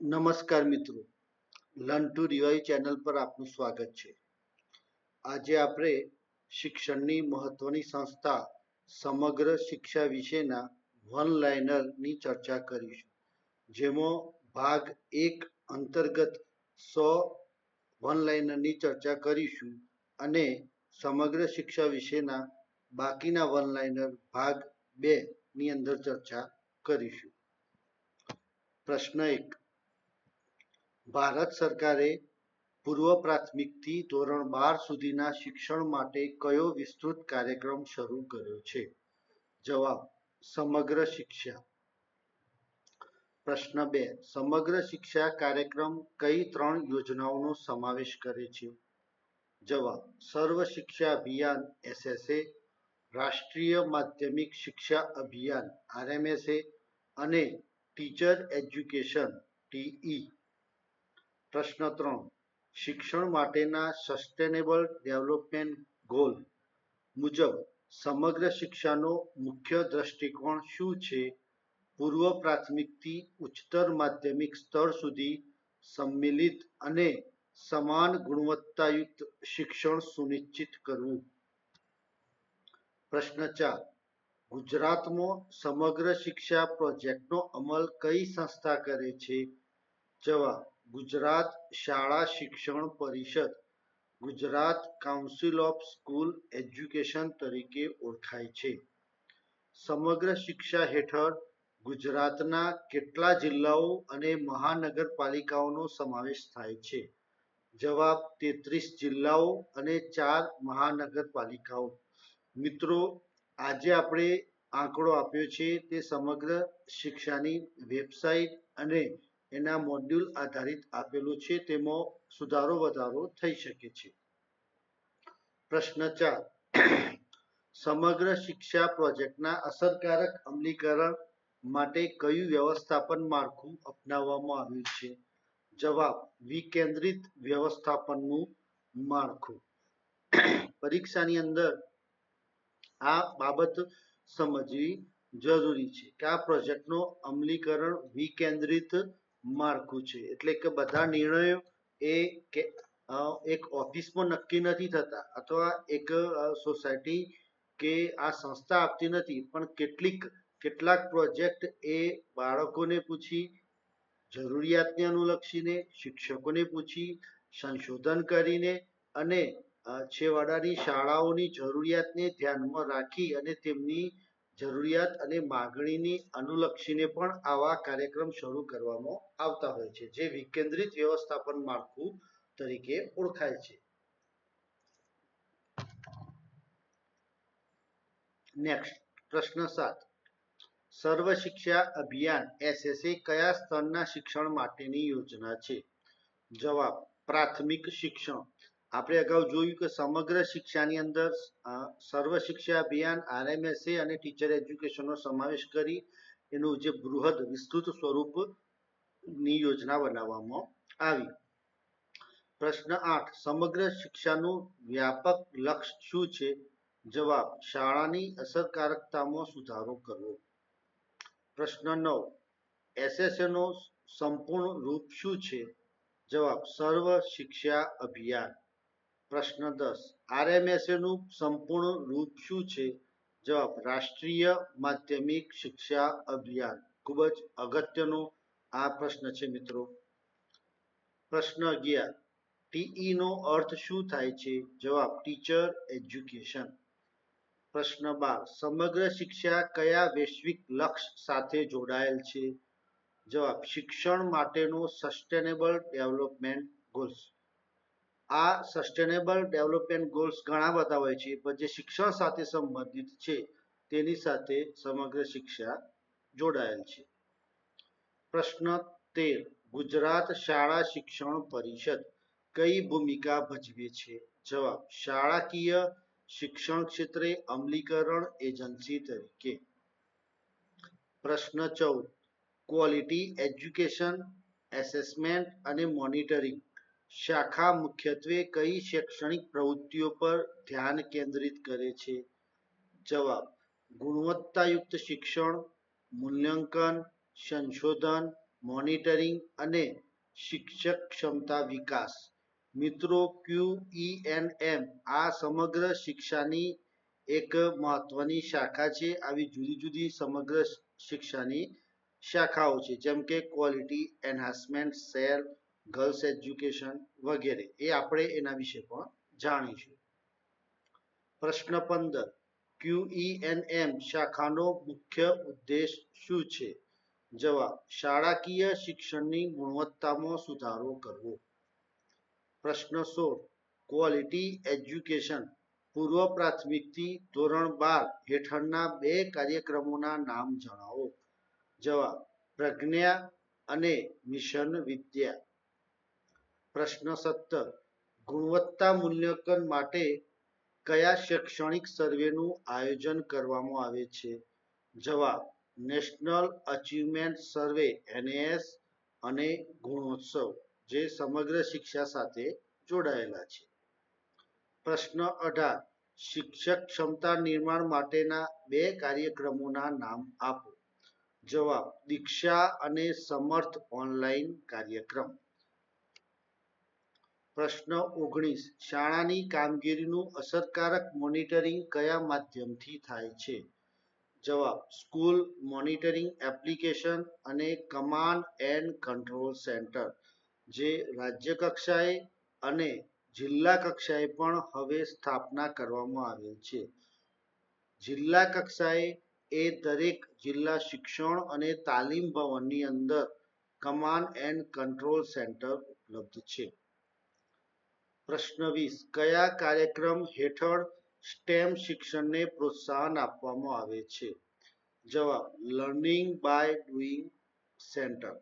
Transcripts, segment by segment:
નમસ્કાર મિત્રો. Learn to revive channel પર આપનું સ્વાગત છે. આજે આપણે શિક્ષણની મહત્વની સંસ્થા સમગ્ર શિક્ષા વિશેના વન લાઇનરની ચર્ચા કરીશું. જેમાં ભાગ એક અંતર્ગત સો વન લાઇનરની ચર્ચા કરીશું અને સમગ્ર શિક્ષા વિશેના બાકીના વન લાઇનર ભાગ બે ની અંદર ચર્ચા કરીશું. પ્રશ્ન એક. ભારત સરકારે પૂર્વ પ્રાથમિકથી ધોરણ બાર સુધીના શિક્ષણ માટે કયો વિસ્તૃત કાર્યક્રમ શરૂ કર્યો છે? જવાબ, સમગ્ર શિક્ષા. પ્રશ્ન બે, સમગ્ર શિક્ષા કાર્યક્રમ કઈ ત્રણ યોજનાઓનો સમાવેશ કરે છે? જવાબ, સર્વ શિક્ષા અભિયાન, એસએસએ, રાષ્ટ્રીય માધ્યમિક શિક્ષા અભિયાન, આરએમએસએ અને ટીચર એજ્યુકેશન, ટીઈ. પ્રશ્ન ત્રણ. શિક્ષણ માટેના સસ્ટેનેબલ ડેવલપમેન્ટ ગોલ મુજબ સમગ્ર શિક્ષાનો મુખ્ય દ્રષ્ટિકોણ શું છે? પૂર્વ પ્રાથમિકથી ઉચ્ચતર માધ્યમિક સ્તર સુધી સંમિલિત અને સમાન ગુણવત્તાયુક્ત શિક્ષણ સુનિશ્ચિત કરવું. પ્રશ્ન ચાર. ગુજરાતમાં સમગ્ર શિક્ષા પ્રોજેક્ટનો અમલ કઈ સંસ્થા કરે છે? જવાબ ગુજરાત શાળા શિક્ષણ પરિષદ, Gujarat council of school education તરીકે ઓળખાય છે. સમગ્ર શિક્ષા હેઠળ ગુજરાતના કેટલા જિલ્લાઓ અને મહાનગરપાલિકાઓનો સમાવેશ થાય છે? જવાબ તેત્રીસ જિલ્લાઓ અને ચાર મહાનગરપાલિકાઓ. મિત્રો, આજે આપણે આંકડો આપ્યો છે તે સમગ્ર શિક્ષાની વેબસાઇટ અને એના મોડ્યુલ આધારિત આપેલું છે. તેમાં સુધારો વધારો થઈ શકે છે. પ્રશ્ન ચાર. સમગ્ર શિક્ષા પ્રોજેક્ટના અસરકારક અમલીકરણ માટે કયું વ્યવસ્થાપન માળખું અપનાવવામાં આવ્યું છે? જવાબ, વિકેન્દ્રિત વ્યવસ્થાપનનું માળખું. પરીક્ષાની અંદર આ બાબત સમજવી જરૂરી છે કે આ પ્રોજેક્ટનો અમલીકરણ વિકેન્દ્રિત માળખું છે. એટલે કે બધા નિર્ણયો એ કે એક ઓફિસમાં નક્કી નથી થતા અથવા એક સોસાયટી કે આ સંસ્થા આપતી નથી. પણ કેટલીક, કેટલાક પ્રોજેક્ટ એ બાળકોને પૂછી, જરૂરિયાતને અનુલક્ષીને, શિક્ષકોને પૂછી, સંશોધન કરીને અને છેવાડાની શાળાઓની જરૂરિયાતને ધ્યાનમાં રાખી અને તેમની જરૂરિયાત અને માગણીની અનુલક્ષીને પણ આવા કાર્યક્રમ શરૂ કરવામાં આવતા હોય છે, જે વિકેન્દ્રિત વ્યવસ્થાપન માળખું તરીકે ઓળખાય છે. નેક્સ્ટ પ્રશ્ન સાત. સર્વ શિક્ષા અભિયાન એસએસએ કયા સ્તરના શિક્ષણ માટેની યોજના છે? જવાબ, પ્રાથમિક શિક્ષણ. આપણે અગાઉ જોયું કે સમગ્ર શિક્ષાની અંદર સર્વ શિક્ષા અભિયાન, આરએમએસએ અને ટીચર એજ્યુકેશનનો સમાવેશ કરી એનું જે બૃહદ વિસ્તૃત સ્વરૂપની યોજના બનાવવામાં આવી. પ્રશ્ન આઠ, સમગ્ર શિક્ષાનું વ્યાપક લક્ષ્ય શું છે? જવાબ, શાળાની અસરકારકતામાં સુધારો કરવો. પ્રશ્ન નવ, એસએસએનો સંપૂર્ણ રૂપ શું છે? જવાબ, સર્વ શિક્ષા અભિયાન. પ્રશ્ન દસ, આરએમએસએનું સંપૂર્ણ રૂપ શું છે? જવાબ, રાષ્ટ્રીય માધ્યમિક શિક્ષા અભિયાન. ખૂબ જ અગત્યનો આ પ્રશ્ન છે મિત્રો. પ્રશ્ન અગિયાર. ટીઈ નો અર્થ શું થાય છે? જવાબ ટીચર એજ્યુકેશન પ્રશ્ન બાર. સમગ્ર શિક્ષા કયા વૈશ્વિક લક્ષ્ય સાથે જોડાયેલ છે? જવાબ, શિક્ષણ માટેનો સસ્ટેનેબલ ડેવલપમેન્ટ ગોલ્સ આ સસ્ટેનેબલ ડેવલપમેન્ટ ગોલ્સ ઘણા બધા હોય છે, પણ જે શિક્ષણ સાથે સંબંધિત છે, તેની સાથે સમગ્ર શિક્ષા જોડાયેલ છે. પ્રશ્ન તેર. ગુજરાત શાળા શિક્ષણ પરિષદ કઈ ભૂમિકા ભજવે છે? જવાબ, શાળાકીય શિક્ષણ ક્ષેત્રે અમલીકરણ એજન્સી તરીકે. પ્રશ્ન ચૌદ. ક્વોલિટી એજ્યુકેશન, એસેસમેન્ટ અને મોનિટરિંગ શાખા મુખ્યત્વે કઈ શૈક્ષણિક પ્રવૃત્તિઓ પર ધ્યાન કેન્દ્રિત કરે છે? જવાબ, ગુણવત્તાયુક્ત શિક્ષણ, મૂલ્યાંકન સંશોધન, મોનિટરિંગ અને શિક્ષક ક્ષમતા વિકાસ. મિત્રો QENM આ સમગ્ર શિક્ષાની એક મહત્વની શાખા છે. આવી જુદી જુદી સમગ્ર શિક્ષાની શાખાઓ છે, જેમ કે quality enhancement cell girls education વગેરે. એ આપણે એના વિશે પણ જાણીશું. પ્રશ્ન પંદર. ક્યુઈએનએમ શાખાનો મુખ્ય ઉદ્દેશ શું છે? જવાબ, શાળાકીય શિક્ષણની ગુણવત્તામાં સુધારો કરવો. પ્રશ્ન સોળ, ક્વોલિટી એજ્યુકેશન પૂર્વ પ્રાથમિકથી ધોરણ બાર હેઠળના બે કાર્યક્રમોના નામ જણાવો. જવાબ, પ્રજ્ઞા અને મિશન વિદ્યા. પ્રશ્ન સત્તર, ગુણવત્તા મૂલ્યાંકન માટે કયા શૈક્ષણિક સર્વેનું આયોજન કરવામાં આવે છે? જવાબ નેશનલ અચીવમેન્ટ સર્વે, એનએએસ, અને ગુણોત્સવ, જે સમગ્ર શિક્ષા સાથે જોડાયેલા છે. પ્રશ્ન અઢાર, શિક્ષક ક્ષમતા નિર્માણ માટેના બે કાર્યક્રમોના નામ આપો. જવાબ, દીક્ષા અને સમર્થ ઓનલાઈન કાર્યક્રમ. પ્રશ્ન ઓગણીસ, શાળાની કામગીરીનું અસરકારક મોનિટરિંગ કયા માધ્યમથી થાય છે? જવાબ, સ્કૂલ મોનિટરિંગ એપ્લિકેશન અને કમાન્ડ એન્ડ કંટ્રોલ સેન્ટર, જે રાજ્ય કક્ષાએ અને જિલ્લા કક્ષાએ પણ હવે સ્થાપના કરવામાં આવેલ છે. જિલ્લા કક્ષાએ એ દરેક જિલ્લા શિક્ષણ અને તાલીમ ભવનની અંદર કમાન્ડ એન્ડ કંટ્રોલ સેન્ટર ઉપલબ્ધ છે. પ્રશ્ન વીસ, કયા કાર્યક્રમ હેઠળ સ્ટેમ શિક્ષણને પ્રોત્સાહન આપવામાં આવે છે. જવાબ લર્નિંગ બાય ડુઈંગ સેન્ટર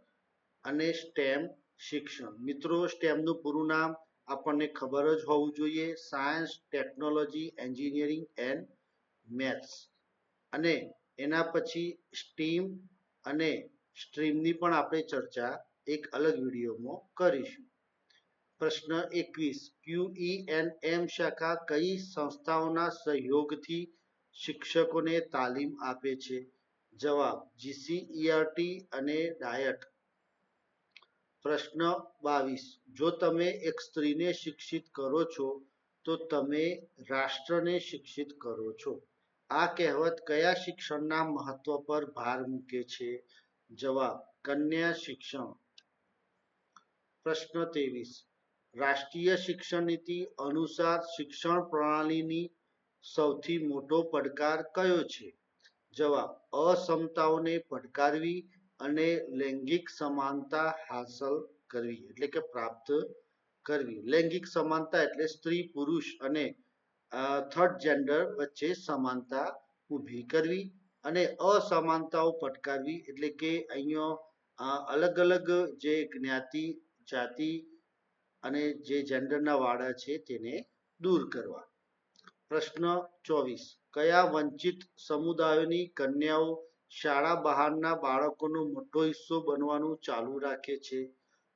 અને સ્ટેમ શિક્ષણ. મિત્રો સ્ટેમનું પૂરું નામ આપણને ખબર જ હોવું જોઈએ. Science technology engineering and maths અને એના પછી સ્ટીમ અને સ્ટ્રીમની પણ આપણે ચર્ચા એક અલગ વિડીયોમાં કરીશું. પ્રશ્ન એકવીસ. ક્યુઈએનએમ શાખા કઈ સંસ્થાઓના સહયોગથી શિક્ષકોને તાલીમ આપે છે? જવાબ જીસીઈઆરટી અને ડાયટ. પ્રશ્ન બાવીસ. જો તમે એક સ્ત્રીને શિક્ષિત કરો છો, તો તમે રાષ્ટ્રને શિક્ષિત કરો છો. આ કહેવત કયા શિક્ષણના મહત્વ પર ભાર મૂકે છે? જવાબ, કન્યા શિક્ષણ. પ્રશ્ન ત્રેવીસ. રાષ્ટ્રીય શિક્ષણ નીતિ અનુસાર શિક્ષણ પ્રણાલીની સૌથી મોટો પડકાર કયો છે? જવાબ અસમતાઓને પડકારવી અને લૈંગિક સમાનતા હાંસલ કરવી, એટલે કે પ્રાપ્ત કરવી. લૈંગિક સમાનતા એટલે સ્ત્રી, પુરુષ અને થર્ડ જેન્ડર વચ્ચે સમાનતા ઊભી કરવી અને અસમાનતાઓ પડકારવી, એટલે કે અહીંયા અલગ અલગ જે જ્ઞાતિ, જાતિ અને જે જેન્ડરના વાડા છે તેને દૂર કરવા. પ્રશ્ન ચોવીસ. કયા વંચિત સમુદાયોની કન્યાઓ શાળા બહારના બાળકોનો મોટો હિસ્સો બનવાનું ચાલુ રાખે છે?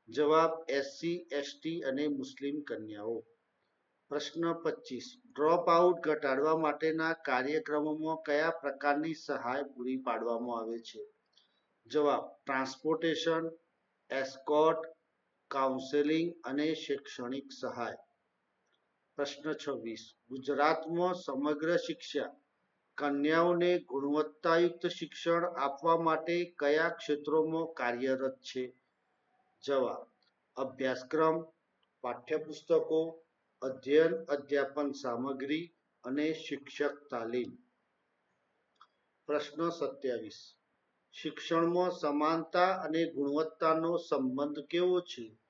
જવાબ એસસી એસટી અને મુસ્લિમ કન્યાઓ. પ્રશ્ન પચીસ. ડ્રોપ આઉટ ઘટાડવા માટેના કાર્યક્રમોમાં કયા પ્રકારની સહાય પૂરી પાડવામાં આવે છે? જવાબ, ટ્રાન્સપોર્ટેશન, એસ્કોટ કાઉન્સેલિંગ અને શૈક્ષણિક સહાય. પ્રશ્ન છવ્વીસ. ગુજરાતમાં સમગ્ર શિક્ષા કન્યાઓને ગુણવત્તાયુક્ત શિક્ષણ આપવા માટે કયા ક્ષેત્રોમાં કાર્યરત છે? જવાબ. અભ્યાસક્રમ, પાઠ્યપુસ્તકો, અધ્યયન, અધ્યાપન સામગ્રી અને શિક્ષક તાલીમ. પ્રશ્ન સત્યાવીસ. શિક્ષણમાં સમાનતા અને ગુણવત્તાનો સંબંધ કેવો છે?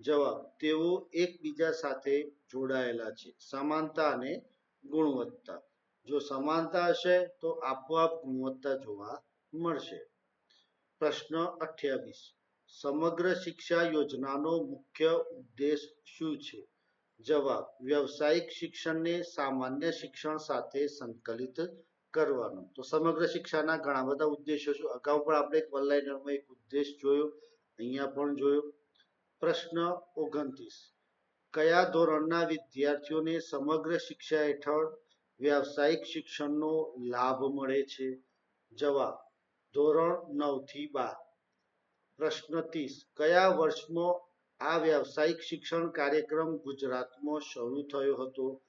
જવાબ, તેઓ એકબીજા સાથે જોડાયેલા છે. સમાનતા અને ગુણવત્તા. જો સમાનતા હશે, તો આપોઆપ ગુણવત્તા જોવા મળશે. પ્રશ્ન અઠ્યાવીસ. સમગ્ર શિક્ષા યોજનાનો મુખ્ય ઉદ્દેશ શું છે? જવાબ, વ્યવસાયિક શિક્ષણને સામાન્ય શિક્ષણ સાથે સંકલિત કરવાનું. તો સમગ્ર શિક્ષાના ઘણા બધા ઉદ્દેશો છે. અગાઉ પણ આપણે એક વનલાઇનરમાં એક ઉદ્દેશ જોયો, અહીંયા પણ જોયો. પ્રશ્ન ઓગણત્રીસ. કયા ધોરણના વિદ્યાર્થીઓને સમગ્ર શિક્ષા હેઠળ વ્યાવસાયિક શિક્ષણનો લાભ મળે છે? જવાબ, ધોરણ નવથી બાર. પ્રશ્ન ત્રીસ, કયા વર્ષમાં આ વ્યાવસાયિક શિક્ષણ કાર્યક્રમ ગુજરાતમાં શરૂ થયો હતો?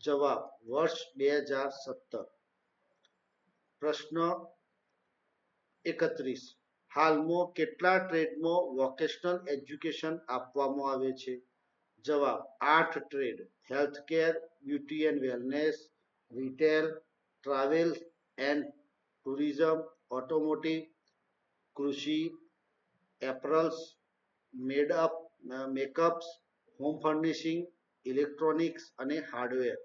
જવાબ, વર્ષ બે હજાર સત્તર. પ્રશ્ન એકત્રીસ હાલમાં કેટલા ટ્રેડમાં વોકેશનલ એજ્યુકેશન આપવામાં આવે છે? જવાબ, આઠ trade. Health care beauty and wellness retail travel and tourism automotive કૃષિ apparels made up makeups home furnishing electronics અને હાર્ડવેર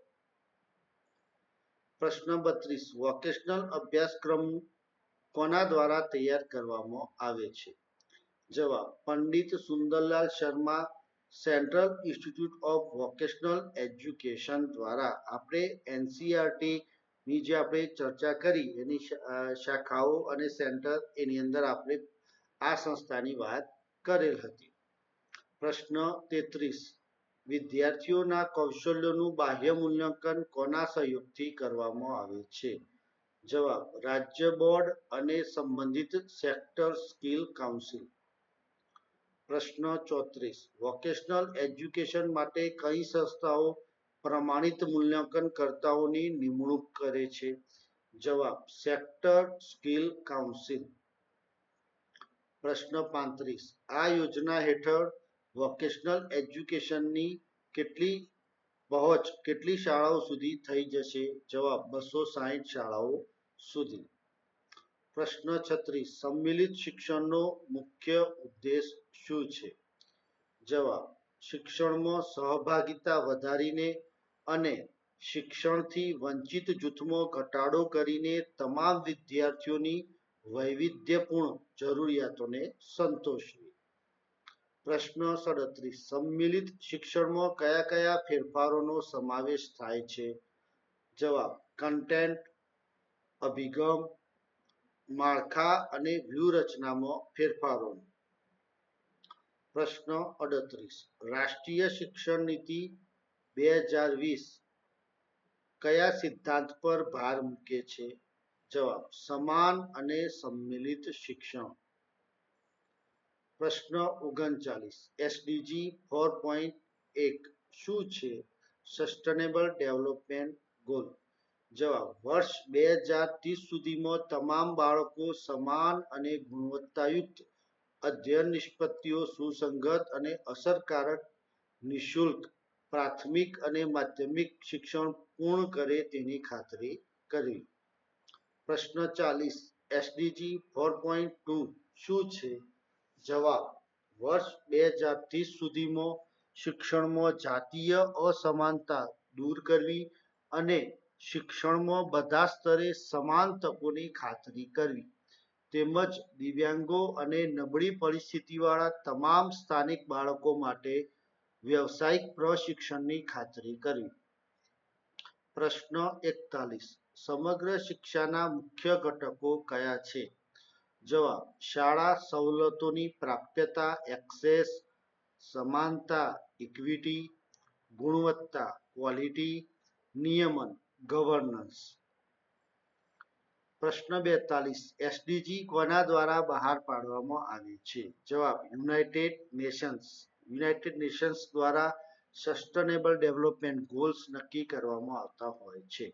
પ્રશ્ન બત્રીસ વોકેશનલ અભ્યાસક્રમ કોના દ્વારા તૈયાર કરવામાં આવે છે? જવાબ, Pandit Sundarlal Sharma, central institute of vocational education દ્વારા. આપણે એનસીઆરટી ની જે આપણે ચર્ચા કરી, એની શાખાઓ અને સેન્ટર એની અંદર આપણે આ સંસ્થાની વાત કરેલ હતી. પ્રશ્ન તેત્રીસ, વિદ્યાર્થીઓના કૌશલ્યોનું બાહ્ય મૂલ્યાંકન કોના સહયોગથી કરવામાં આવે છે? જવાબ, રાજ્ય બોર્ડ અને સંબંધિત સેક્ટર સ્કિલ કાઉન્સિલ. પ્રશ્ન ચોત્રીસ, વોકેશનલ એજ્યુકેશન માટે કઈ સંસ્થાઓ પ્રમાણિત મૂલ્યાંકનકર્તાઓની નિમણૂક કરે છે? જવાબ, સેક્ટર સ્કિલ કાઉન્સિલ. પ્રશ્ન પાંત્રીસ, આ યોજના હેઠળ વોકેશનલ એજ્યુકેશનની કેટલી પહોંચ, કેટલી શાળાઓ સુધી થઈ જશે? જવાબ, બસો સાહીઠ શાળાઓ સુધી. પ્રશ્ન છત્રીસ. સંમિલિત શિક્ષણનો મુખ્ય ઉદ્દેશ શું છે? જવાબ. શિક્ષણમાં સહભાગિતા વધારીને અને શિક્ષણથી વંચિત જૂથમાં ઘટાડો કરીને તમામ વિદ્યાર્થીઓની વૈવિધ્યપૂર્ણ જરૂરિયાતોને સંતોષવી. પ્રશ્ન સડત્રીસ. સંમિલિત શિક્ષણમાં કયા કયા ફેરફારોનો સમાવેશ થાય છે? જવાબ. કન્ટેન્ટ અભિગમ, માળખા અને વ્યૂહરચનામાં ફેરફારો. પ્રશ્ન અડત્રીસ. રાષ્ટ્રીય શિક્ષણ નીતિ બે હજાર વીસ કયા સિદ્ધાંત પર ભાર મૂકે છે? જવાબ, સમાન અને સંમિલિત શિક્ષણ. પ્રશ્ન ઓગણચાલીસ. એસડીજી ફોર પોઈન્ટ એક શું છે? સસ્ટેનેબલ ડેવલપમેન્ટ ગોલ જવાબ, વર્ષ બે હજાર ત્રીસ સુધીમાં તમામ બાળકો સમાન અને ગુણવત્તાયુક્ત અધ્યયન નિષ્પત્તિઓ સુસંગત અને અસરકારક, નિશુલ્ક, પ્રાથમિક અને માધ્યમિક શિક્ષણ પૂર્ણ કરે તેની ખાતરી કરવી પ્રશ્ન ચાલીસ, એસડીજી ફોર પોઈન્ટ ટુ શું છે? જવાબ, વર્ષ બે હજાર ત્રીસ સુધીમાં શિક્ષણમાં જાતીય અસમાનતા દૂર કરવી અને શિક્ષણમાં બધા સ્તરે સમાન તકોની ખાતરી કરવી. તેમજ દિવ્યાંગો અને નબળી પરિસ્થિતિવાળા તમામ સ્થાનિક બાળકો માટે વ્યવસાયિક પ્રશિક્ષણની ખાતરી કરવી. પ્રશ્ન એકતાલીસ. સમગ્ર શિક્ષાના મુખ્ય ઘટકો કયા છે? જવાબ. શાળા સવલતોની પ્રાપ્યતા, એક્સેસ, સમાનતા, ઇક્વિટી, ગુણવત્તા, ક્વોલિટી, નિયમન ગવર્નન્સ પ્રશ્ન બેતાલીસ. એસડીજી કોના દ્વારા બહાર પાડવામાં આવે છે? જવાબ, યુનાઇટેડ નેશન્સ. યુનાઇટેડ નેશન્સ દ્વારા સસ્ટેનેબલ ડેવલપમેન્ટ ગોલ્સ નક્કી કરવામાં આવતા હોય છે.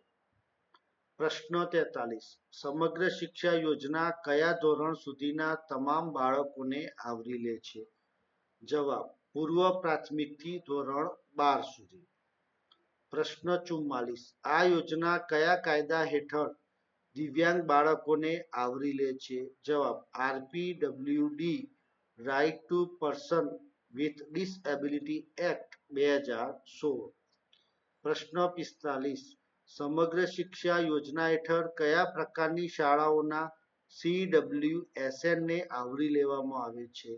પ્રશ્ન તેતાલીસ. સમગ્ર શિક્ષા યોજના કયા ધોરણ સુધીના તમામ બાળકોને આવરી લે છે? જવાબ, પૂર્વ પ્રાથમિકથી ધોરણ બાર સુધી. પ્રશ્ન ચુમ્માલીસ આ યોજના કયા કાયદા હેઠળ દિવ્યાંગ બાળકોને આવરી લે છે? જવાબ, RPWD right to person with disability act બે હજાર સોળ. પ્રશ્ન પિસ્તાલીસ, સમગ્ર શિક્ષા યોજના હેઠળ કયા પ્રકારની શાળાઓના સીડબ્લ્યુએસએન ને આવરી લેવામાં આવે છે?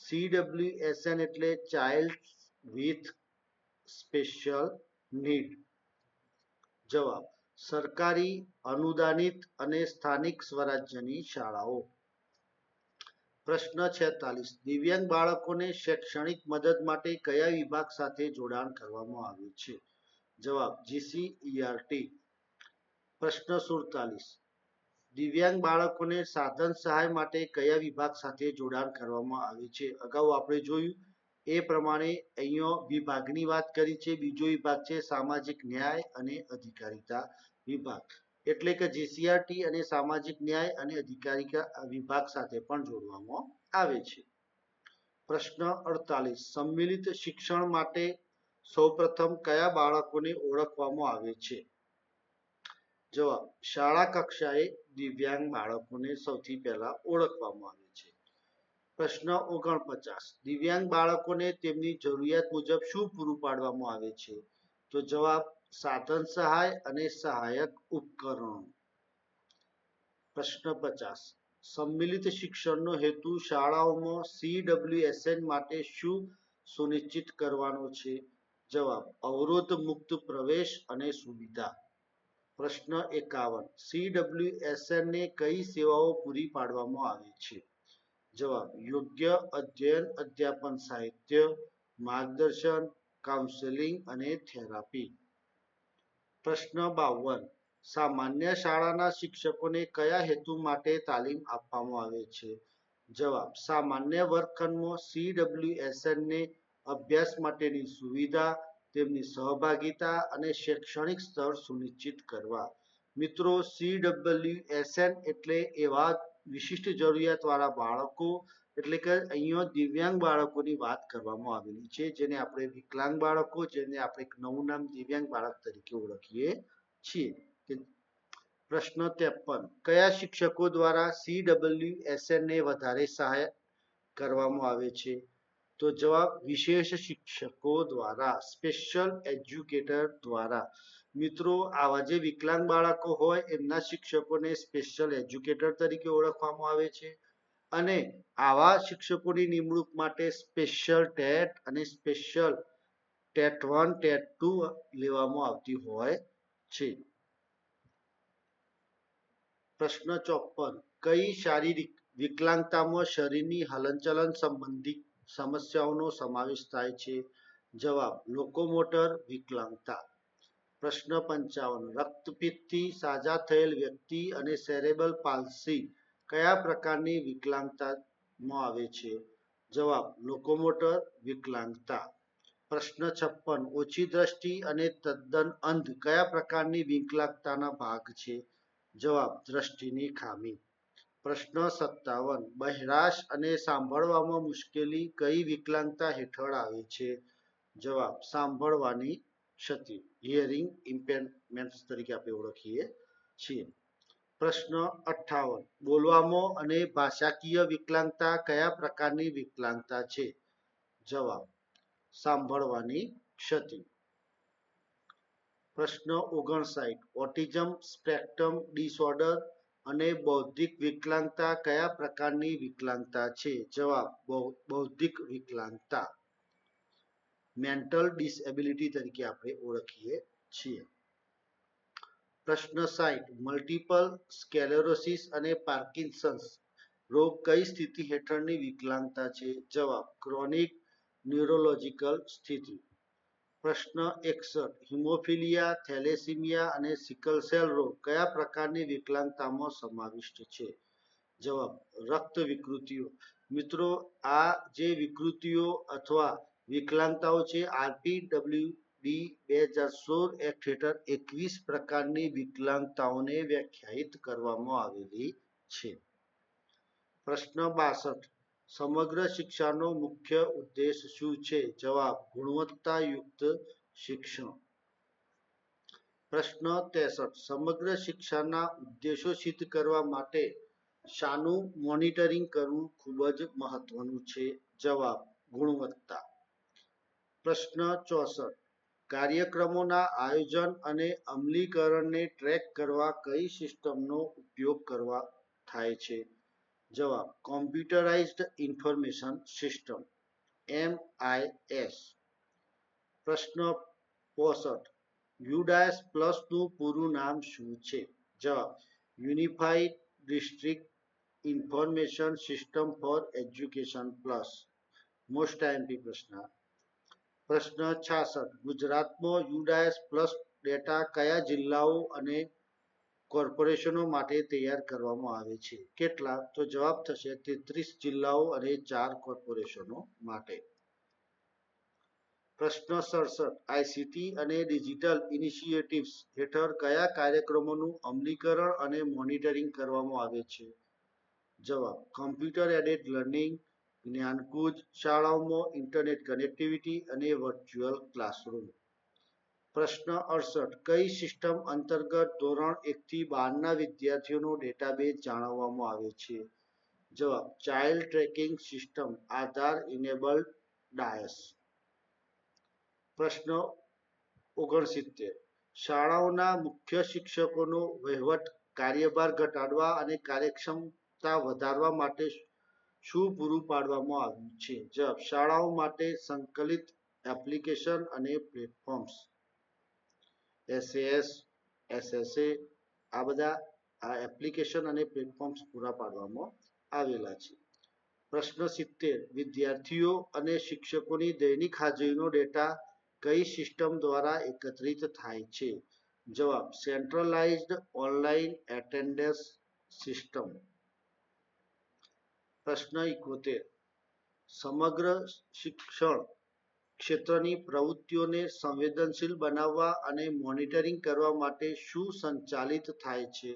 સીડબ્લ્યુએસએન એટલે ચાઇલ્ડ વિથ સ્પેશિયલ નીડ જવાબ, સરકારી અનુદાનિત અને સ્થાનિક સ્વરાજ્યની શાળાઓ. પ્રશ્ન છેતાલીસ, દિવ્યાંગ બાળકોને શૈક્ષણિક મદદ માટે કયા વિભાગ સાથે જોડાણ કરવામાં આવે છે? જવાબ, જીસીઈઆરટી. પ્રશ્ન સુડતાલીસ, દિવ્યાંગ બાળકોને સાધન સહાય માટે કયા વિભાગ સાથે જોડાણ કરવામાં આવે છે? અગાઉ આપણે જોયું એ પ્રમાણે અહીંયા વિભાગની વાત કરી છે, બીજો વિભાગ છે સામાજિક ન્યાય અને અધિકારિતા વિભાગ. એટલે કે જીસીઆરટી અને સામાજિક ન્યાય અને અધિકારિતા વિભાગ સાથે પણ જોડવામાં આવે છે. પ્રશ્ન અડતાલીસ. સંમિલિત શિક્ષણ માટે સૌપ્રથમ કયા બાળકોને ઓળખવામાં આવે છે? જવાબ. શાળા કક્ષાએ દિવ્યાંગ બાળકોને સૌથી પહેલા ઓળખવામાં આવે પ્રશ્ન ઓગણપચાસ. દિવ્યાંગ બાળકોને તેમની જરૂરિયાત મુજબ શું પૂરું પાડવામાં આવે છે? તો જવાબ સાધન સહાય અને સહાયક ઉપકરણો. પ્રશ્ન પચાસ. સંમિલિત શિક્ષણનો હેતુ શાળાઓમાં સીડબ્લ્યુએસએન માટે શું સુનિશ્ચિત કરવાનો છે? જવાબ, અવરોધ મુક્ત પ્રવેશ અને સુવિધા. પ્રશ્ન એકાવન. સીડબ્લ્યુએસએન ને કઈ સેવાઓ પૂરી પાડવામાં આવે છે? જવાબ, યોગ્ય અધ્યયન, અધ્યાપન, સાહિત્ય, માર્ગદર્શન કાઉન્સેલિંગ અને થેરાપી પ્રશ્ન બાવન, સામાન્ય શાળાના શિક્ષકોને કયા હેતુ માટે તાલીમ આપવામાં આવે છે? જવાબ, સામાન્ય વર્ગખંડમાં સીડબ્લ્યુએસએન ને અભ્યાસ માટેની સુવિધા, તેમની સહભાગિતા અને શૈક્ષણિક સ્તર સુનિશ્ચિત કરવા. મિત્રો સીડબ્લ્યુએસએન એટલે એવા વિશિષ્ટ જરૂરિયાતવાળા બાળકો, એટલે કે અહીંયા દિવ્યાંગ બાળકોની વાત કરવામાં આવેલી છે, જેને આપણે વિકલાંગ બાળકો, જેને આપણે એક નવું નામ દિવ્યાંગ બાળક તરીકે ઓળખીએ છીએ. પ્રશ્ન ત્રેપન, કયા શિક્ષકો દ્વારા સી ડબલ્યુ સીડબ્લ્યુએસએન ને વધારે સહાય કરવામાં આવે છે? તો જવાબ, વિશેષ શિક્ષકો દ્વારા સ્પેશિયલ એજ્યુકેટર દ્વારા. મિત્રો, આવા જે વિકલાંગ બાળકો હોય, એમના શિક્ષકોને સ્પેશિયલ એજ્યુકેટર તરીકે ઓળખવામાં આવે છે અને આવા શિક્ષકોની નિમણૂક માટે સ્પેશિયલ ટેટ અને special TET one TET two લેવામાં આવતી હોય છે. પ્રશ્ન ચોપન, કઈ શારીરિક વિકલાંગતામાં શરીરની હલનચલન સંબંધિત સમસ્યાઓનો સમાવેશ થાય છે? જવાબ લોકોમોટર વિકલાંગતા. પ્રશ્ન પંચાવન. રક્તપિત્તથી સાજા થયેલ વ્યક્તિ અને સેરેબલ પાલ્સી કયા પ્રકારની વિકલાંગતામાં આવે છે? જવાબ, લોકોમોટર વિકલાંગતા. પ્રશ્ન છપ્પન, ઓછી દ્રષ્ટિ અને તદ્દન અંધ કયા પ્રકારની વિકલાંગતાના ભાગ છે? જવાબ, દ્રષ્ટિની ખામી. પ્રશ્ન સત્તાવન, બહેરાશ અને સાંભળવામાં મુશ્કેલી કઈ વિકલાંગતા હેઠળ આવે છે? જવાબ, સાંભળવાની ક્ષતિ હિયરિંગ ઇમ્પેરમેન્ટ તરીકે આપણે ઓળખીએ છીએ. પ્રશ્ન અઠ્ઠાવન, બોલવામાં અને ભાષાકીય વિકલાંગતા કયા પ્રકારની વિકલાંગતા છે? જવાબ, સાંભળવાની ક્ષતિ. પ્રશ્ન ઓગણસાઠ, ઓટિઝમ સ્પેક્ટ્રમ ડિસઓર્ડર અને બૌદ્ધિક વિકલાંગતા કયા પ્રકારની વિકલાંગતા છે? જવાબ બૌદ્ધિક વિકલાંગતા. મેન્ટલ ડિસએબિલિટી તરીકે આપણે ઓળખીએ છીએ. પ્રશ્ન સાઇટ મલ્ટિપલ સ્કેલેરોસિસ અને પાર્કિન્સન્સ રોગ કઈ સ્થિતિ હેઠળની વિકલાંગતા છે? જવાબ ક્રોનિક ન્યુરોલોજિકલ સ્થિતિ. પ્રશ્ન એકસઠ હિમોફિલિયા થેલેસીમિયા અને સિકલ સેલ રોગ કયા પ્રકારની વિકલાંગતામાં સમાવિષ્ટ છે? જવાબ, રક્ત વિકૃતિઓ. મિત્રો, આ જે વિકૃતિઓ અથવા વિકલાંગતાઓ છે. આરપીડબ્લ્યુ ડી બે હજાર સોળ એક્ટ હેઠળ એકવીસ પ્રકારની વિકલાંગતાઓને વ્યાખ્યાયિત કરવામાં આવેલી છે. પ્રશ્ન બાસઠ. સમગ્ર શિક્ષાનો મુખ્ય ઉદ્દેશ શું છે? જવાબ, ગુણવત્તાયુક્ત શિક્ષણ. પ્રશ્ન ત્રેસઠ. સમગ્ર શિક્ષાના ઉદ્દેશો સિદ્ધ કરવા માટે શાનું મોનિટરિંગ કરવું ખૂબ જ મહત્વનું છે. જવાબ, ગુણવત્તા. પ્રશ્ન ચોસઠ. કાર્યક્રમોના આયોજન અને અમલીકરણને ટ્રેક કરવા કઈ સિસ્ટમનો ઉપયોગ કરવા થાય છે? જવાબ, કોમ્પ્યુટરાઇઝ્ડ ઇન્ફોર્મેશન સિસ્ટમ, એમઆઈએસ. પ્રશ્ન પોસઠ, યુડાયસ પ્લસનું પૂરું નામ શું છે? જવાબ unified district information system for education plus. Most IMP પ્રશ્ન. પ્રશ્ન છાસઠ. ગુજરાતમાં યુડાયસ પ્લસ ડેટા કયા જિલ્લાઓ અને કોર્પોરેશનો માટે તૈયાર કરવામાં આવે છે? કેટલા? તો જવાબ થશે તેત્રીસ જિલ્લાઓ અને ચાર કોર્પોરેશનો માટે. પ્રશ્ન સડસઠ. આઈસીટી અને ડિજિટલ ઇનિશિયેટિવ્સ હેઠળ કયા કાર્યક્રમોનું અમલીકરણ અને મોનિટરિંગ કરવામાં આવે છે? જવાબ, કમ્પ્યુટર એડેડ લર્નિંગ જ્ઞાનકુંજ શાળાઓમાં ઇન્ટરનેટ કનેક્ટિવિટી અને વર્ચ્યુઅલ ક્લાસરૂમ પ્રશ્ન અડસઠ, કઈ સિસ્ટમ અંતર્ગત ધોરણ એકથી બારના વિદ્યાર્થીઓનો ડેટાબેઝ જાળવવામાં આવે છે? જવાબ child tracking system Aadhaar enabled DISE. પ્રશ્ન ઓગણસિત્તેર, શાળાઓના મુખ્ય શિક્ષકોનો વહીવટ કાર્યભાર ઘટાડવા અને કાર્યક્ષમતા વધારવા માટે શું પૂરું પાડવામાં આવ્યું છે. જવાબ, શાળાઓ માટે સંકલિત એપ્લિકેશન અને પ્લેટફોર્મ્સ. એસએએસ, એસએસએ, આ બધા આ એપ્લિકેશન અને પ્લેટફોર્મ્સ પૂરા પાડવામાં આવેલા છે. પ્રશ્ન સિત્તેર, વિદ્યાર્થીઓ અને શિક્ષકોની દૈનિક હાજરીનો ડેટા કઈ સિસ્ટમ દ્વારા એકત્રિત થાય છે? જવાબ, સેન્ટ્રલાઇઝ્ડ ઓનલાઈન એટેન્ડન્સ સિસ્ટમ. પ્રશ્ન ઇકોતેર સમગ્ર શિક્ષણ ક્ષેત્રની પ્રવૃત્તિઓને સંવેદનશીલ બનાવવા અને મોનિટરિંગ કરવા માટે શું સંચાલિત થાય છે?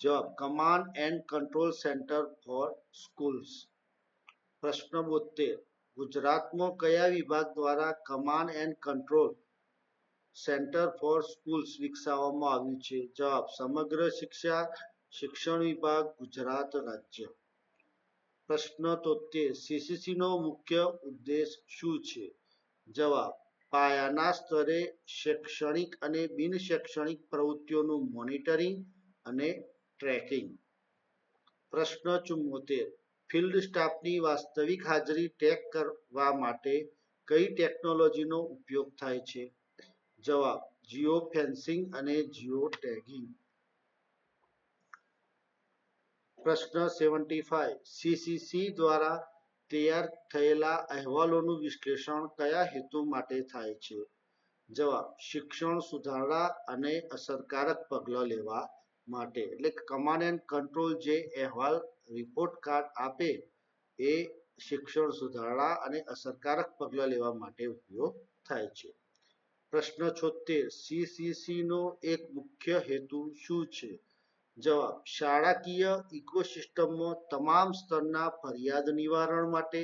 જવાબ, command and control centre for schools. પ્રશ્ન બોતેર ગુજરાતમાં કયા વિભાગ દ્વારા command and control centre for schools વિકસાવવામાં આવ્યું છે? જવાબ, સમગ્ર શિક્ષા શિક્ષણ વિભાગ, ગુજરાત રાજ્ય. પ્રશ્ન તોતેર સીસીસી નો મુખ્ય ઉદ્દેશ શું છે? જવાબ, પાયાના સ્તરે શૈક્ષણિક અને બિન શૈક્ષણિક પ્રવૃત્તિઓનું મોનિટરિંગ અને ટ્રેકિંગ. પ્રશ્ન ચુમ્મોતેર ફિલ્ડ સ્ટાફની વાસ્તવિક હાજરી ટ્રેક કરવા માટે કઈ ટેકનોલોજીનો ઉપયોગ થાય છે? જવાબ, જીઓ ફેન્સિંગ અને જીઓ ટેગિંગ. પ્રશ્ન સેવન્ટી સીસીસી દ્વારા તૈયાર થયેલા અહેવાલોનું વિશ્લેષણ કયા હેતુ માટે થાય છે? જવાબ, શિક્ષણ સુધારણા અને અસરકારક પગલાં લેવા માટે. એટલે કમાન્ડ એન્ડ કંટ્રોલ જે અહેવાલ રિપોર્ટ કાર્ડ આપે, એ શિક્ષણ સુધારણા અને અસરકારક પગલાં લેવા માટે ઉપયોગ થાય છે. પ્રશ્ન છોતેર સીસીસી નો એક મુખ્ય હેતુ શું છે? જવાબ, શાળાકીય ઇકોસિસ્ટમમાં તમામ સ્તરના ફરિયાદ નિવારણ માટે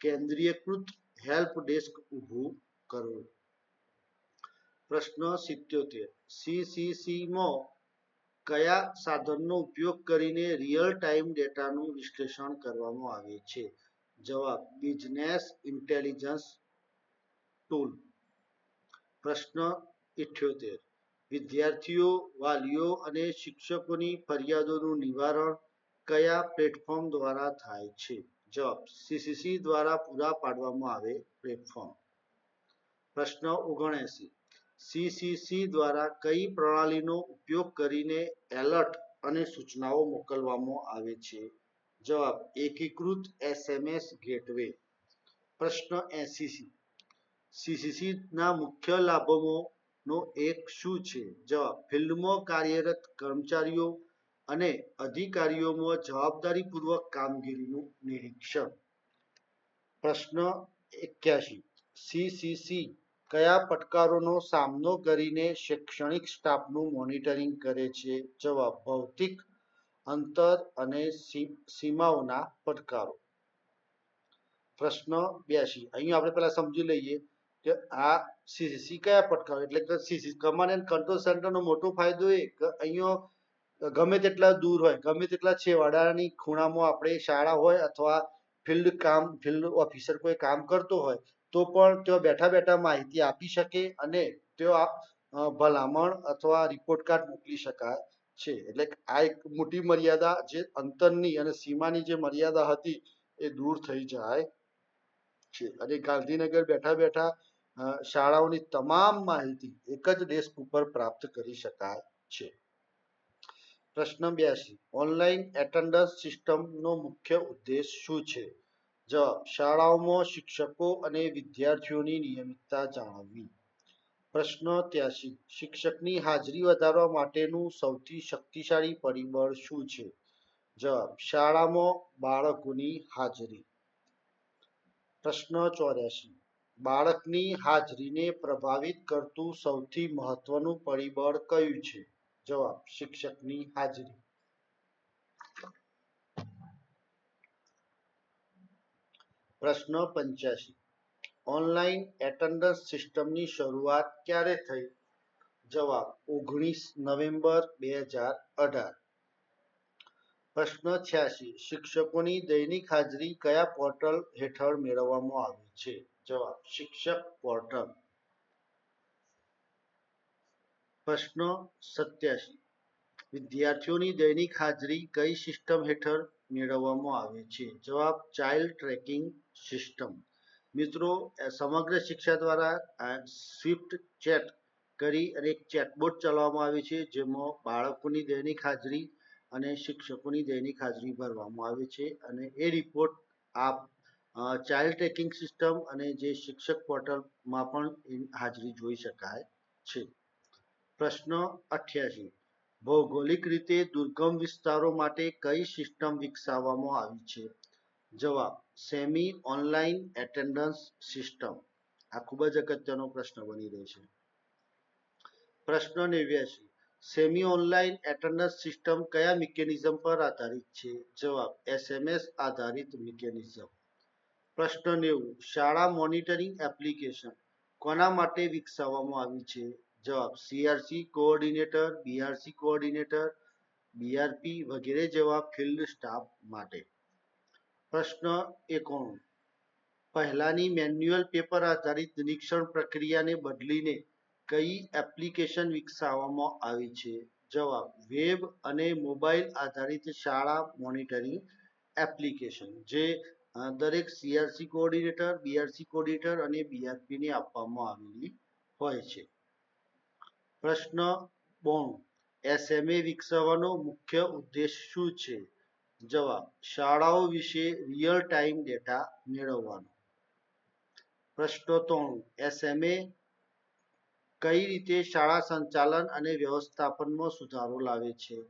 કેન્દ્રીયકૃત હેલ્પ ડેસ્ક ઊભું કરવું પ્રશ્ન સિત્યોતેર, સીસીસીમાં કયા સાધનનો ઉપયોગ કરીને રિયલ ટાઈમ ડેટાનું વિશ્લેષણ કરવામાં આવે છે? જવાબ, બિઝનેસ ઇન્ટેલિજન્સ ટૂલ. પ્રશ્ન ઇઠ્યોતેર વિદ્યાર્થીઓ, વાલીઓ અને શિક્ષકોની ફરિયાદોનું નિવારણ કયા પ્લેટફોર્મ દ્વારા થાય છે? જવાબ સીસીસી દ્વારા પૂરા પાડવામાં આવે પ્લેટફોર્મ. પ્રશ્ન ઓગણએસી. સીસીસી દ્વારા કઈ પ્રણાલીનો ઉપયોગ કરીને એલર્ટ અને સૂચનાઓ મોકલવામાં આવે છે? જવાબ, એકીકૃત એસએમએસ ગેટવે. પ્રશ્ન એસીસી. સીસીસી ના મુખ્ય લાભોનો એક શું છે? જવાબ ફિલ્ડમાં કાર્યરત કર્મચારીઓ અને અધિકારીઓમાં જવાબદારીપૂર્વક કામગીરીનું નિરીક્ષણ. પ્રશ્ન એક્યાસી સીસીસી કયા પડકારોનો સામનો કરીને શૈક્ષણિક સ્ટાફનું મોનિટરિંગ કરે છે? જવાબ, ભૌતિક અંતર અને સીમાઓના પડકારો. પ્રશ્ન બ્યાસી અહીં આપણે પહેલા સમજી લઈએ કે આ સીસીસી કયા પડકારો? એટલે કે સીસી કમાન્ડ એન્ડ કંટ્રોલ સેન્ટરનો મોટો ફાયદો એ કે અહીંયા ગમે તેટલા દૂર હોય, ગમે તેટલા છેવાડાની ખૂણામાં આપણે શાળા હોય અથવા ફિલ્ડ કામ ફિલ્ડ ઓફિસર કોઈ કામ કરતો હોય, તો પણ તેઓ બેઠા બેઠા માહિતી આપી શકે અને તેઓ ભલામણ અથવા રિપોર્ટ કાર્ડ મોકલી શકાય છે. એટલે આ એક મોટી મર્યાદા જે અંતરની અને સીમાની જે મર્યાદા હતી એ દૂર થઈ જાય છે. અને ગાંધીનગર બેઠા બેઠા શાળાઓની તમામ માહિતી એક જ ડેસ્ક ઉપર પ્રાપ્ત કરી શકાય છે. પ્રશ્ન બ્યાસી. ઓનલાઈન એટેન્ડન્સ સિસ્ટમનો મુખ્ય ઉદ્દેશ શું છે? જવાબ, શાળાઓમાં શિક્ષકો અને વિદ્યાર્થીઓની નિયમિતતા જાળવવી. પ્રશ્ન ત્યાસી. શિક્ષકની હાજરી વધારવા માટેનું સૌથી શક્તિશાળી પરિબળ શું છે? જવાબ, શાળામાં બાળકોની હાજરી. પ્રશ્ન ચોર્યાસી. બાળકની હાજરીને પ્રભાવિત કરતું સૌથી મહત્વનું પરિબળ કયું છે? જવાબ, શિક્ષકની હાજરી. પ્રશ્ન પંચ્યાસી. ઓનલાઈન એટેન્ડન્સ સિસ્ટમની શરૂઆત ક્યારે થઈ? જવાબ, ઓગણીસ નવેમ્બર બે હજાર અઢાર. પ્રશ્ન છ્યાસી. શિક્ષકોની દૈનિક હાજરી કયા પોર્ટલ હેઠળ મેળવવામાં આવી છે? જવાબ, શિક્ષક પોર્ટલ પ્રશ્ન સત્યાસી વિદ્યાર્થીઓની દૈનિક હાજરી કઈ સિસ્ટમ હેઠળ મેળવવામાં આવે છે? જવાબ, ચાઇલ્ડ ટ્રેકિંગ સિસ્ટમ. મિત્રો સમગ્ર શિક્ષા દ્વારા સ્વિફ્ટ ચેટ કરી અને એક ચેટબોટ ચલાવવામાં આવે છે, જેમાં બાળકોની દૈનિક હાજરી અને શિક્ષકોની દૈનિક હાજરી ભરવામાં આવે છે અને એ રિપોર્ટ આપ ચાઇલ્ડ ટ્રેકિંગ સિસ્ટમ અને જે શિક્ષક પોર્ટલમાં પણ હાજરી જોઈ શકાય છે. પ્રશ્ન અઠ્યાસી. ભૌગોલિક રીતે દુર્ગમ વિસ્તારો માટે કઈ સિસ્ટમ વિકસાવવામાં આવી છે? જવાબ સેમી ઓનલાઈન એટેન્ડન્સ સિસ્ટમ આ ખૂબ જ અગત્યનો પ્રશ્ન બની રહેશે પ્રશ્ન નેવ્યાસી સેમી ઓનલાઈન એટેન્ડન્સ સિસ્ટમ કયા મિકેનિઝમ પર આધારિત છે? જવાબ એસએમએસ આધારિત મિકેનિઝમ પ્રશ્ન નેવું શાળા મોનિટરિંગ એપ્લિકેશન કોના માટે વિકસાવવામાં આવી છે? જવાબ CRC coordinator, BRC coordinator, BRP વગેરે જેવા ફિલ્ડ સ્ટાફ માટે. પ્રશ્ન એકોણું. પહેલાની મેન્યુઅલ પેપર આધારિત નિરીક્ષણ પ્રક્રિયાને બદલીને કઈ એપ્લિકેશન વિકસાવવામાં આવી છે? જવાબ વેબ અને મોબાઈલ આધારિત શાળા મોનિટરિંગ એપ્લિકેશન, જે દરેક સીઆરસી કોઓર્ડિનેટર બીઆરસી કોઓર્ડિનેટર અને બીઆરપીને આપવામાં આવેલી હોય છે. પ્રશ્ન બોણું એસએમએ વિકસાવવાનો મુખ્ય ઉદ્દેશ શું છે? જવાબ, શાળાઓ વિશે રિયલ ટાઈમ ડેટા મેળવવાનો. પ્રશ્ન ત્રણ એસએમએ કઈ રીતે શાળા સંચાલન અને વ્યવસ્થાપનમાં સુધારો લાવે છે?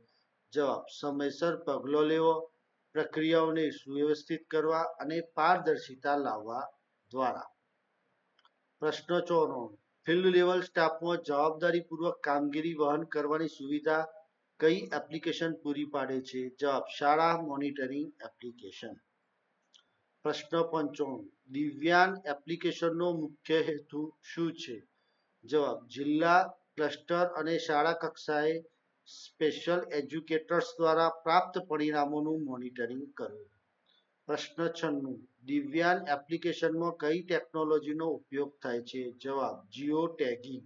જવાબ, સમયસર પગલો લેવો પ્રક્રિયાઓને સુવ્યવસ્થિત કરવા અને પારદર્શિતા લાવવા દ્વારા. પ્રશ્ન ચોરાણું ફિલ્ડ લેવલ સ્ટાફમાં જવાબદારીપૂર્વક કામગીરી વહન કરવાની સુવિધા કઈ એપ્લિકેશન પૂરી પાડે છે? જવાબ, શાળા મોનિટરિંગ એપ્લિકેશન પ્રશ્ન પંચાણું દિવ્યાંગ એપ્લિકેશનનો મુખ્ય હેતુ શું છે? જવાબ, જિલ્લા ક્લસ્ટર અને શાળા કક્ષાએ સ્પેશિયલ એજ્યુકેટર્સ દ્વારા પ્રાપ્ત પરિણામોનું મોનિટરિંગ કરવું. પ્રશ્ન છન્નું. દિવ્યાંગ એપ્લિકેશનમાં કઈ ટેકનોલોજીનો ઉપયોગ થાય છે? જવાબ જીઓ ટેગિંગ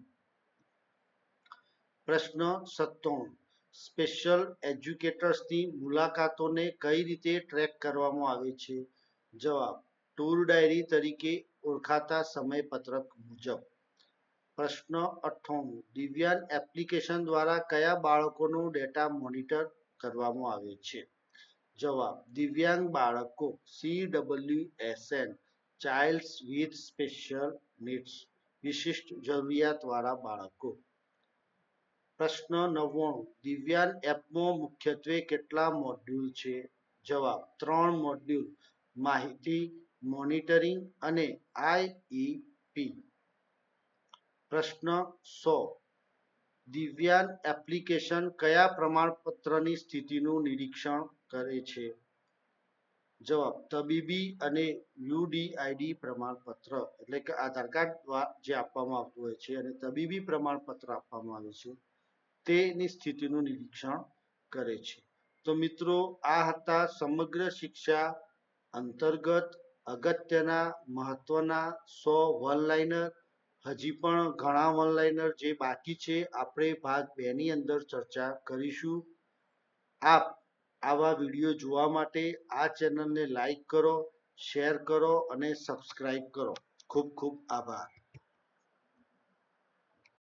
પ્રશ્ન સત્તાણું. સ્પેશિયલ એજ્યુકેટર્સની મુલાકાતોને કઈ રીતે ટ્રેક કરવામાં આવે છે? જવાબ, ટૂર ડાયરી તરીકે ઓળખાતા સમયપત્રક મુજબ. પ્રશ્ન અઠ્ઠાણું. દિવ્યાંગ એપ્લિકેશન દ્વારા કયા બાળકોનો ડેટા મોનિટર કરવામાં આવે છે? જવાબ, દિવ્યાંગ બાળકો C W S N childs with special needs, વિશિષ્ટ જરૂરિયાતવાળા બાળકો. પ્રશ્ન નવ્વાણું, દિવ્યાંગ એપમાં મુખ્યત્વે કેટલા મોડ્યુલ છે? જવાબ, ત્રણ મોડ્યુલ, માહિતી મોનિટરિંગ અને આઈઈપી પ્રશ્ન સો. દિવ્યાંગ એપ્લિકેશન કયા પ્રમાણપત્રની સ્થિતિનું નિરીક્ષણ કરે છે? જવાબ, તબીબી અને યુડીઆઈડી પ્રમાણપત્ર, એટલે કે આધાર કાર્ડ જે આપવામાં આવતું હોય છે અને તબીબી પ્રમાણપત્ર આપવામાં આવે છે, તેની સ્થિતિનું નિરીક્ષણ કરે છે. તો મિત્રો, આ હતા સમગ્ર શિક્ષા અંતર્ગત અગત્યના, મહત્વના સો વન લાઇનર હજી પણ ઘણા વનલાઇનર જે બાકી છે, આપણે ભાગ બે ની અંદર ચર્ચા કરીશું. આપ આવા વીડિયો જોવા માટે આ ચેનલને લાઈક કરો શેર કરો અને સબસ્ક્રાઈબ કરો. ખૂબ ખૂબ આભાર.